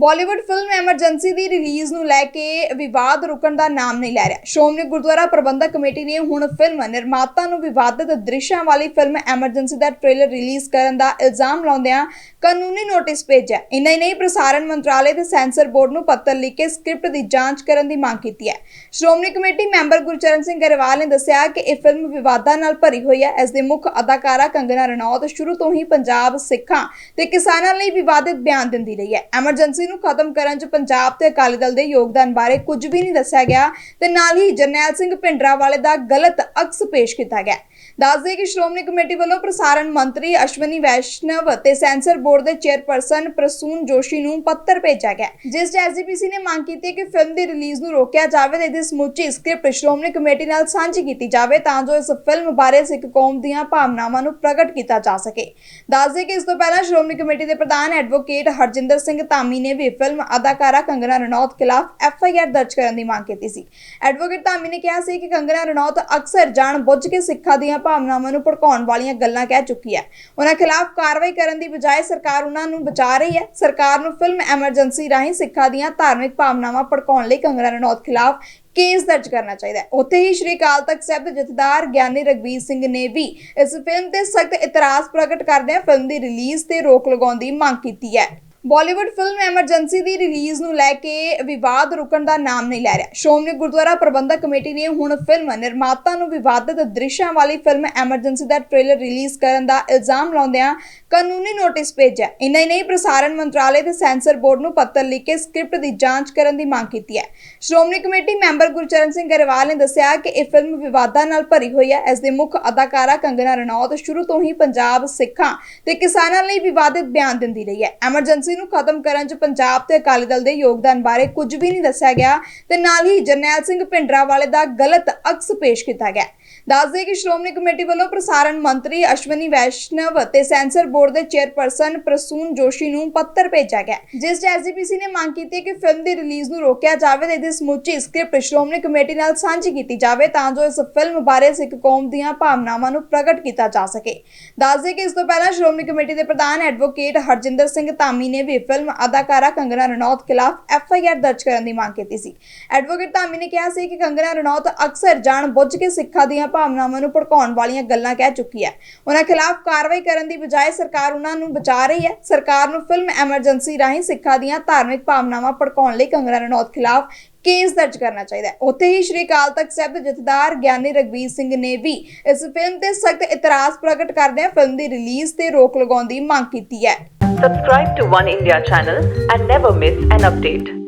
Bollywood film emergency ਦੀ release ਨੂੰ ਲੈ ਕੇ ਵਿਵਾਦ ਰੁਕਣ ਦਾ ਨਾਮ ਨਹੀਂ ਲੈ ਰਿਹਾ। ਸ਼੍ਰੋਮਣੀ ਗੁਰਦੁਆਰਾ ਪ੍ਰਬੰਧਕ ਕਮੇਟੀ ਨੇ ਹੁਣ ਫਿਲਮ ਨਿਰਮਾਤਾ ਨੂੰ ਵਿਵਾਦਿਤ ਦ੍ਰਿਸ਼ਾਂ ਵਾਲੀ ਫਿਲਮ ਐਮਰਜੈਂਸੀ ਦਾ ਟ੍ਰੇਲਰ ਰਿਲੀਜ਼ ਕਰਨ ਦਾ ਇਲਜ਼ਾਮ ਲਾਉਂਦਿਆਂ ਕਾਨੂੰਨੀ ਨੋਟਿਸ ਭੇਜਿਆ। ਇੰਨਾ ਹੀ ਨਹੀਂ, ਪ੍ਰਸਾਰਣ ਮੰਤਰਾਲੇ ਤੇ ਸੈਂਸਰ ਬੋਰਡ ਨੂੰ ਪੱਤਰ ਲਿਖ ਕੇ ਸਕ੍ਰਿਪਟ ਦੀ ਜਾਂਚ ਕਰਨ ਦੀ ਮੰਗ ਕੀਤੀ ਹੈ। ਸ਼੍ਰੋਮਣੀ ਕਮੇਟੀ ਮੈਂਬਰ ਗੁਰਚਰਨ ਸਿੰਘ ਗਰੇਵਾਲ ਨੇ ਦੱਸਿਆ ਕਿ ਇਹ ਫਿਲਮ ਵਿਵਾਦਾਂ ਨਾਲ ਭਰੀ ਹੋਈ ਹੈ। ਇਸ ਦੇ ਮੁੱਖ ਅਦਾਕਾਰਾ ਕੰਗਨਾ ਰਣੌਤ ਸ਼ੁਰੂ ਤੋਂ ਹੀ ਪੰਜਾਬ ਸਿੱਖਾਂ ਤੇ ਕਿਸਾਨਾਂ ਲਈ ਵਿਵਾਦਿਤ ਬਿਆਨ ਦਿੰਦੀ ਰਹੀ ਹੈ। ਐਮਰਜੈਂਸੀ ਨੂੰ ਖਤਮ ਕਰਨ 'ਚ ਪੰਜਾਬ ਤੇ ਅਕਾਲੀ ਦਲ ਦੇ ਯੋਗਦਾਨ ਬਾਰੇ ਕੁਝ ਵੀ ਨਹੀਂ ਦੱਸਿਆ ਗਿਆ ਤੇ ਨਾਲ ਹੀ ਜਰਨੈਲ ਸਿੰਘ ਭਿੰਡਰਾਵਾਲੇ ਦਾ ਗਲਤ ਅਕਸ ਪੇਸ਼ ਕੀਤਾ ਗਿਆ। ਦੱਸਦੇ ਕਿ ਸ਼੍ਰੋਮਣੀ ਕਮੇਟੀ ਵੱਲੋਂ ਪ੍ਰਸਾਰਣ ਮੰਤਰੀ ਅਸ਼ਵਨੀ ਵੈਸ਼ਨਵ ਤੇ ਸੈਂਸਰ ਬੋਰਡ ਦੇ ਚੇਅਰਪਰਸਨ ਪ੍ਰਸੂਨ ਜੋਸ਼ੀ ਨੂੰ ਪੱਤਰ ਭੇਜਿਆ ਗਿਆ। ਜਿਸ 'ਚ ਐਸਜੀਪੀਸੀ ਨੇ ਮੰਗ ਕੀਤੀ ਕਿ ਫਿਲਮ ਦੀ ਰਿਲੀਜ਼ ਨੂੰ ਰੋਕਿਆ ਜਾਵੇ ਤੇ ਇਹਦੀ ਸਮੁੱਚੀ ਸਕ੍ਰਿਪਟ ਸ਼੍ਰੋਮਣੀ ਕਮੇਟੀ ਨਾਲ ਸਾਂਝੀ ਕੀਤੀ ਜਾਵੇ ਤਾਂ ਜੋ ਇਸ ਫਿਲਮ ਬਾਰੇ ਸਿੱਖ ਕੌਮ ਦੀਆਂ ਭਾਵਨਾਵਾਂ ਨੂੰ ਪ੍ਰਗਟ ਕੀਤਾ ਜਾ ਸਕੇ। ਦੱਸਦੇ ਕਿ ਇਸ ਤੋਂ ਪਹਿਲਾਂ ਸ਼੍ਰੋਮਣੀ ਕਮੇਟੀ ਦੇ ਪ੍ਰਧਾਨ ਐਡਵੋਕੇਟ ਹਰਜਿੰਦਰ ਸਿੰਘ ਧਾਮੀ ਨੇ ਵੀ ਫਿਲਮ ਅਦਾਕਾਰਾ ਕੰਗਨਾ ਰਣੌਤ ਖਿਲਾਫ ਐਫ ਆਈ ਆਰ ਦਰਜ ਕਰਨ ਦੀ ਮੰਗ ਕੀਤੀ ਸੀ। ਐਡਵੋਕੇਟ ਧਾਮੀ ਨੇ ਕਿਹਾ ਸੀ ਕਿ ਕੰਗਨਾ ਰਣੌਤ ਅਕਸਰ ਜਾਣ ਬੁੱਝ ਕੇ ਸਿੱਖਾਂ ਦੀਆਂ ਭਾਵਨਾਵਾਂ ਨੂੰ ਭੜਕਾਉਣ ਵਾਲੀਆਂ ਗੱਲਾਂ ਕਹਿ ਚੁੱਕੀ ਹੈ। ਉਹਨਾਂ ਖਿਲਾਫ ਕਾਰਵਾਈ ਕਰਨ ਦੀ ਬਜਾਏ ਸਰਕਾਰ ਉਹਨਾਂ ਨੂੰ ਬਚਾ ਰਹੀ ਹੈ। ਸਰਕਾਰ ਨੂੰ ਫਿਲਮ ਐਮਰਜੈਂਸੀ ਰਾਹੀਂ ਸਿੱਖਾਂ ਦੀਆਂ ਧਾਰਮਿਕ ਭਾਵਨਾਵਾਂ ਭੜਕਾਉਣ ਲਈ ਕੰਗਨਾ ਰਣੌਤ ਖਿਲਾਫ ਕੇਸ ਦਰਜ ਕਰਨਾ ਚਾਹੀਦਾ ਹੈ। ਉੱਥੇ ਹੀ ਸ਼੍ਰੀ ਅਕਾਲ ਤਖਤ ਸਾਹਿਬ ਦੇ ਜਥੇਦਾਰ ਗਿਆਨੀ ਰਗਵੀਰ ਸਿੰਘ ਨੇ ਵੀ ਇਸ ਫਿਲਮ ਤੇ ਸਖਤ ਇਤਰਾਜ਼ ਪ੍ਰਗਟ ਕਰਦਿਆਂ ਫਿਲਮ ਦੀ ਰਿਲੀਜ਼ ਤੇ ਰੋਕ ਲਗਾਉਣ ਦੀ ਮੰਗ ਕੀਤੀ ਹੈ। ਬਾਲੀਵੁੱਡ ਫਿਲਮ ਐਮਰਜੈਂਸੀ ਦੀ ਰਿਲੀਜ਼ ਨੂੰ ਲੈ ਕੇ ਵਿਵਾਦ ਰੁਕਣ ਦਾ ਨਾਮ ਨਹੀਂ ਲੈ ਰਿਹਾ। ਸ਼੍ਰੋਮਣੀ ਗੁਰਦੁਆਰਾ ਪ੍ਰਬੰਧਕ ਕਮੇਟੀ ਨੇ ਹੁਣ ਫਿਲਮ ਨਿਰਮਾਤਾ ਨੂੰ ਵਿਵਾਦਿਤ ਦ੍ਰਿਸ਼ਾਂ ਵਾਲੀ ਫਿਲਮ ਐਮਰਜੈਂਸੀ ਦਾ ਟ੍ਰੇਲਰ ਰਿਲੀਜ਼ ਕਰਨ ਦਾ ਇਲਜ਼ਾਮ ਲਾਉਂਦਿਆਂ ਕਾਨੂੰਨੀ ਨੋਟਿਸ ਭੇਜਿਆ। ਇੰਨਾ ਹੀ ਨਹੀਂ ਪ੍ਰਸਾਰਣ ਮੰਤਰਾਲੇ ਤੇ ਸੈਂਸਰ ਬੋਰਡ ਨੂੰ ਪੱਤਰ ਲਿਖ ਕੇ ਸਕ੍ਰਿਪਟ ਦੀ ਜਾਂਚ ਕਰਨ ਦੀ ਮੰਗ ਕੀਤੀ ਹੈ। ਸ਼੍ਰੋਮਣੀ ਕਮੇਟੀ ਮੈਂਬਰ ਗੁਰਚਰਨ ਸਿੰਘ ਗਰੇਵਾਲ ਨੇ ਦੱਸਿਆ ਕਿ ਇਹ ਫਿਲਮ ਵਿਵਾਦਾਂ ਨਾਲ ਭਰੀ ਹੋਈ ਹੈ। ਇਸ ਦੇ ਮੁੱਖ ਅਦਾਕਾਰਾ ਕੰਗਨਾ ਰਣੌਤ ਸ਼ੁਰੂ ਤੋਂ ਹੀ ਪੰਜਾਬ ਸਿੱਖਾਂ ਤੇ ਕਿਸਾਨਾਂ ਲਈ ਵਿਵਾਦਿਤ ਬਿਆਨ ਦਿੰਦੀ ਰਹੀ ਹੈ। ਐਮਰਜੈਂਸੀ ਨੂੰ ਖਤਮ ਕਰਨ 'ਚ ਪੰਜਾਬ ਤੇ ਅਕਾਲੀ ਦਲ ਦੇ ਯੋਗਦਾਨ ਬਾਰੇ ਕੁਝ ਵੀ ਨਹੀਂ ਦੱਸਿਆ ਗਿਆ ਤੇ ਨਾਲ ਹੀ ਜਰਨੈਲ ਸਿੰਘ ਭਿੰਡਰਾਵਾਲੇ ਦਾ ਗਲਤ ਅਕਸ ਪੇਸ਼ ਕੀਤਾ ਗਿਆ। ਦੱਸਦੇ ਕਿ ਸ਼੍ਰੋਮਣੀ ਕਮੇਟੀ ਵੱਲੋਂ ਪ੍ਰਸਾਰਣ ਮੰਤਰੀ ਅਸ਼ਵਨੀ ਵੈਸ਼ਨਵ ਤੇ ਸੈਂਸਰ ਬੋਰਡ ਦੇ ਚੇਅਰਪਰਸਨ ਪ੍ਰਸੂਨ ਜੋਸ਼ੀ ਨੂੰ ਪੱਤਰ ਭੇਜਿਆ ਗਿਆ। ਜਿਸ 'ਚ ਐਸਜੀਪੀਸੀ ਨੇ ਮੰਗ ਕੀਤੀ ਹੈ ਕਿ ਫਿਲਮ ਦੀ ਰਿਲੀਜ਼ ਨੂੰ ਰੋਕਿਆ ਜਾਵੇ ਤੇ ਇਹਦੀ ਸਮੁੱਚੀ ਸਕ੍ਰਿਪਟ ਸ਼੍ਰੋਮਣੀ ਕਮੇਟੀ ਨਾਲ ਸਾਂਝੀ ਕੀਤੀ ਜਾਵੇ ਤਾਂ ਜੋ ਇਸ ਫਿਲਮ ਬਾਰੇ ਸਿੱਖ ਕੌਮ ਦੀਆਂ ਭਾਵਨਾਵਾਂ ਨੂੰ ਪ੍ਰਗਟ ਕੀਤਾ ਜਾ ਸਕੇ। ਦੱਸਦੇ ਕਿ ਇਸ ਤੋਂ ਪਹਿਲਾਂ ਸ਼੍ਰੋਮਣੀ ਕਮੇਟੀ ਦੇ ਪ੍ਰਧਾਨ ਐਡਵੋਕੇਟ ਹਰਜਿੰਦਰ ਸਿੰਘ ਧਾਮੀ ਨੇ ਵੀ ਫਿਲਮ ਅਦਾਕਾਰਾ ਕੰਗਨਾ ਰਣੌਤ ਖਿਲਾਫ ਐਫ ਆਈ ਆਰ ਦਰਜ ਕਰਨ ਦੀ ਮੰਗ ਕੀਤੀ ਸੀ। ਐਡਵੋਕੇਟ ਧਾਮੀ ਨੇ ਕਿਹਾ ਸੀ ਕਿ ਕੰਗਨਾ ਰਣੌਤ ਅਕਸਰ ਜਾਣ ਬੁੱਝ ਕੇ ਸਿੱਖਾਂ ਦੀਆਂ ਭਾਵਨਾਵਾਂ ਨੂੰ ਭੜਕਾਉਣ ਵਾਲੀਆਂ ਗੱਲਾਂ ਕਹਿ ਚੁੱਕੀ ਹੈ। ਉਹਨਾਂ ਖਿਲਾਫ ਕਾਰਵਾਈ ਕਰਨ ਦੀ ਬਜਾਏ ਸਰਕਾਰ ਉਹਨਾਂ ਨੂੰ ਬਚਾ ਰਹੀ ਹੈ। ਸਰਕਾਰ ਨੂੰ ਫਿਲਮ ਐਮਰਜੈਂਸੀ ਰਾਹੀਂ ਸਿੱਖਾਂ ਦੀਆਂ ਧਾਰਮਿਕ ਭਾਵਨਾਵਾਂ ਭੜਕਾਉਣ ਲਈ ਕੰਗਨਾ ਰਣੌਤ ਖਿਲਾਫ ਕੇਸ ਦਰਜ ਕਰਨਾ ਚਾਹੀਦਾ ਹੈ। ਉੱਥੇ ਹੀ ਸ਼੍ਰੀ ਅਕਾਲ ਤਖਤ ਸਾਹਿਬ ਦੇ ਜਥੇਦਾਰ ਗਿਆਨੀ ਰਗਵੀਰ ਸਿੰਘ ਨੇ ਵੀ ਇਸ ਫਿਲਮ ਤੇ ਸਖਤ ਇਤਰਾਜ਼ ਪ੍ਰਗਟ ਕਰਦਿਆਂ ਫਿਲਮ ਦੀ ਰਿਲੀਜ਼ ਤੇ ਰੋਕ ਲਗਾਉਣ ਦੀ ਮੰਗ ਕੀਤੀ ਹੈ। Subscribe to One India channel and never miss an update.